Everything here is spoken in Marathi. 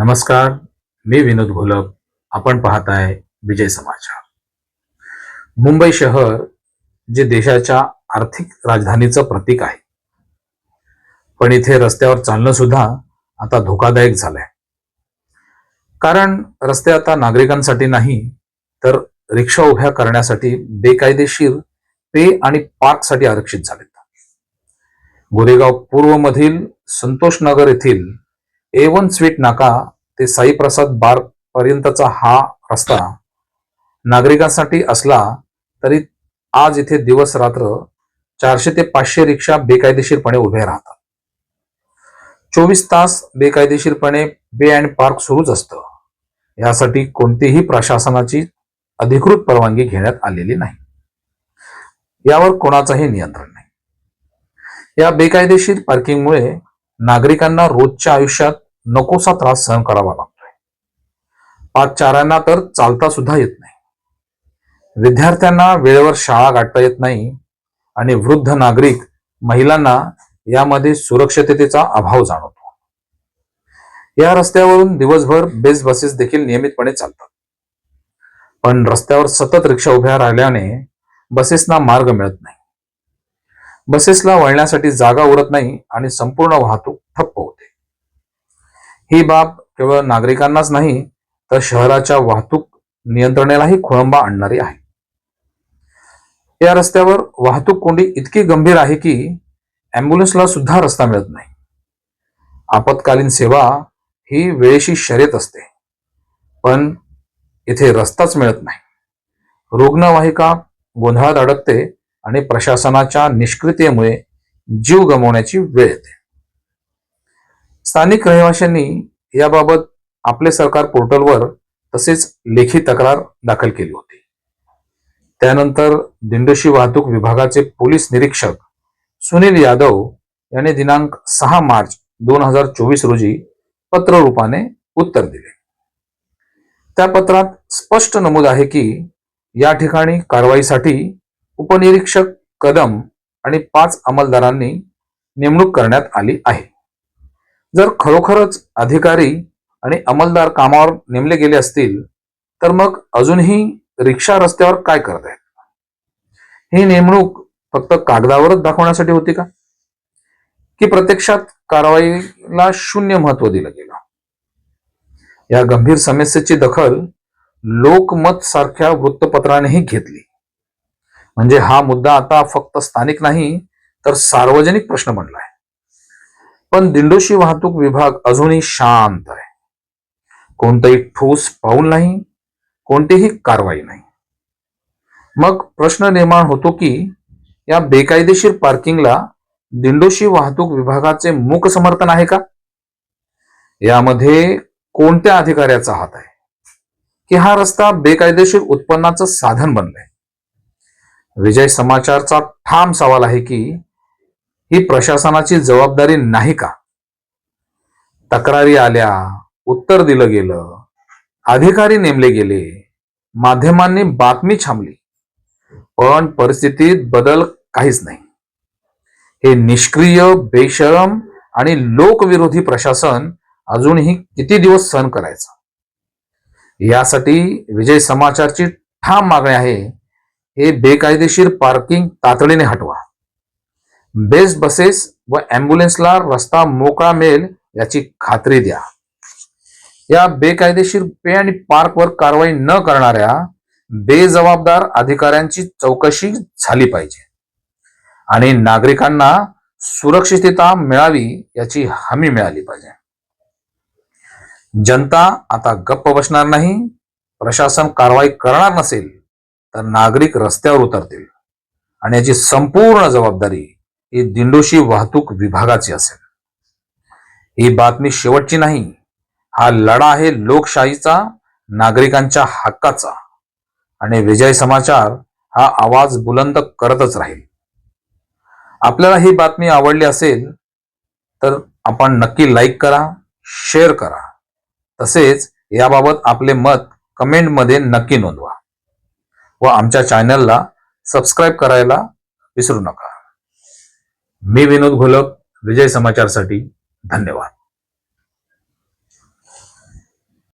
नमस्कार मी विनोद घोलप. आपण पाहताय विजय समाचार. मुंबई शहर जे देशाच्या आर्थिक राजधानीचं प्रतीक आहे. पण इथे रस्त्यावर चालणं सुद्धा आता धोकादायक झालंय. कारण रस्ते आता नागरिकांसाठी नाही तर रिक्षा उभ्या करण्यासाठी बेकायदेशीर पे आणि पार्कसाठी आरक्षित झालेत. गोरेगाव पूर्व मधील संतोष नगर येथील ए वन स्वीट नाका ते साईप्रसाद बार पर्यंतचा हा रस्ता नागरिकांसाठी असला तरी आज इथे दिवस रात्र चारशे ते पाचशे रिक्षा बेकायदेशीरपणे उभे राहतात. चोवीस तास बेकायदेशीरपणे बे अँड पार्क सुरूच असतं. यासाठी कोणतीही प्रशासनाची अधिकृत परवानगी घेण्यात आलेली नाही. यावर कोणाचंही नियंत्रण नाही. या बेकायदेशीर पार्किंगमुळे नागरिकांना रोजच्या आयुष्यात नकोसा त्रास सहन करावा लागतोय. पाच चारांना तर चालता सुद्धा येत नाही. विद्यार्थ्यांना वेळेवर शाळा गाठता येत नाही आणि वृद्ध नागरिक महिलांना यामध्ये सुरक्षिततेचा अभाव जाणवतो. या रस्त्यावरून दिवसभर बेस बसेस देखील नियमितपणे चालतात. पण रस्त्यावर सतत रिक्षा उभ्या राहिल्याने बसेसना मार्ग मिळत नाही. बसेसला वळण्यासाठी जागा उरत नाही आणि संपूर्ण वाहतूक ही बाब केवळ नागरिकांनाच नाही तर शहराच्या वाहतूक नियंत्रणालाही खोळंबा आणणारी आहे. या रस्त्यावर वाहतूक कोंडी इतकी गंभीर आहे की अँब्युलन्सला सुद्धा रस्ता मिळत नाही. आपत्कालीन सेवा ही वेळेशी शर्यत असते पण इथे रस्ताच मिळत नाही. रुग्णवाहिका गोंधळात अडकते आणि प्रशासनाच्या निष्क्रियतेमुळे जीव गमावण्याची वेळ येते. स्थानिक रहिवाशांनी याबाबत आपले सरकार पोर्टलवर तसेच लेखी तक्रार दाखल केली होती. त्यानंतर दिंडोशी वाहतूक विभागाचे पोलीस निरीक्षक सुनील यादव यांनी दिनांक सहा मार्च दोन हजार चोवीस रोजी पत्र रूपाने उत्तर दिले. त्या पत्रात स्पष्ट नमूद आहे की या ठिकाणी कारवाईसाठी उपनिरीक्षक कदम आणि पाच अंमलदारांनी नेमणूक करण्यात आली आहे. जर खरोखरच अधिकारी आणि अंमलदार कामावर नेमले गेले असतील तर मग अजूनही रिक्षा रस्त्यावर काय करत आहेत? ही नेमणूक फक्त कागदावरच दाखवण्यासाठी होती का? की प्रत्यक्षात कारवाईला शून्य महत्त्व दिलं गेलं? या गंभीर समस्येची दखल लोकमत सारख्या वृत्तपत्रानेही घेतली. म्हणजे हा मुद्दा आता फक्त स्थानिक नाही तर सार्वजनिक प्रश्न बनला आहे पण दिंडोशी वाहतूक विभाग अजूनही शांत आहे. कोणतंही ठोस पाऊल नाही कोणतीही कारवाई नाही. मग प्रश्न निर्माण होतो की या बेकायदेशीर पार्किंगला दिंडोशी वाहतूक विभागाचे मूक समर्थन आहे का? यामध्ये कोणत्या अधिकाऱ्याचा हात आहे? की हा रस्ता बेकायदेशीर उत्पन्नाचं साधन बनलंय? विजय समाचारचा ठाम सवाल आहे की ही प्रशासनाची जबाबदारी नाही का? तक्रारी आल्या उत्तर दिलं गेलं अधिकारी नेमले गेले माध्यमांनी बातमी छामली. पण परिस्थितीत बदल काहीच नाही. हे निष्क्रिय बेशरम आणि लोकविरोधी प्रशासन अजूनही किती दिवस सहन करायचं? यासाठी विजय समाचारची ठाम मागणी आहे. हे बेकायदेशीर पार्किंग तातडीने हटवा. बेस्ट बसेस व अँब्युलन्सला रस्ता मोकळा मिळेल याची खात्री द्या. या बेकायदेशीर पे आणि पार्कवर कारवाई न करणाऱ्या बेजबाबदार अधिकाऱ्यांची चौकशी झाली पाहिजे आणि नागरिकांना सुरक्षितता मिळावी याची हमी मिळाली पाहिजे. जनता आता गप्प बसणार नाही प्रशासन कारवाई करणार नसेल तर नागरिक रस्त्यावर उतरतील आणि याची संपूर्ण जबाबदारी ही दिंडोशी वाहतूक विभागाची असेल. ही बातमी शेवटची नाही हा लढा आहे लोकशाहीचा नागरिकांच्या हक्काचा. आणि विजय समाचार हा आवाज बुलंद करतच राहील. आपल्याला ही बातमी आवडली असेल तर आपण नक्की लाईक करा शेअर करा. तसेच याबाबत आपले मत कमेंटमध्ये नक्की नोंदवा. व आमच्या चॅनलला सबस्क्राईब करायला विसरू नका. मी विनोद घोलक विजय समाचारसाठी धन्यवाद.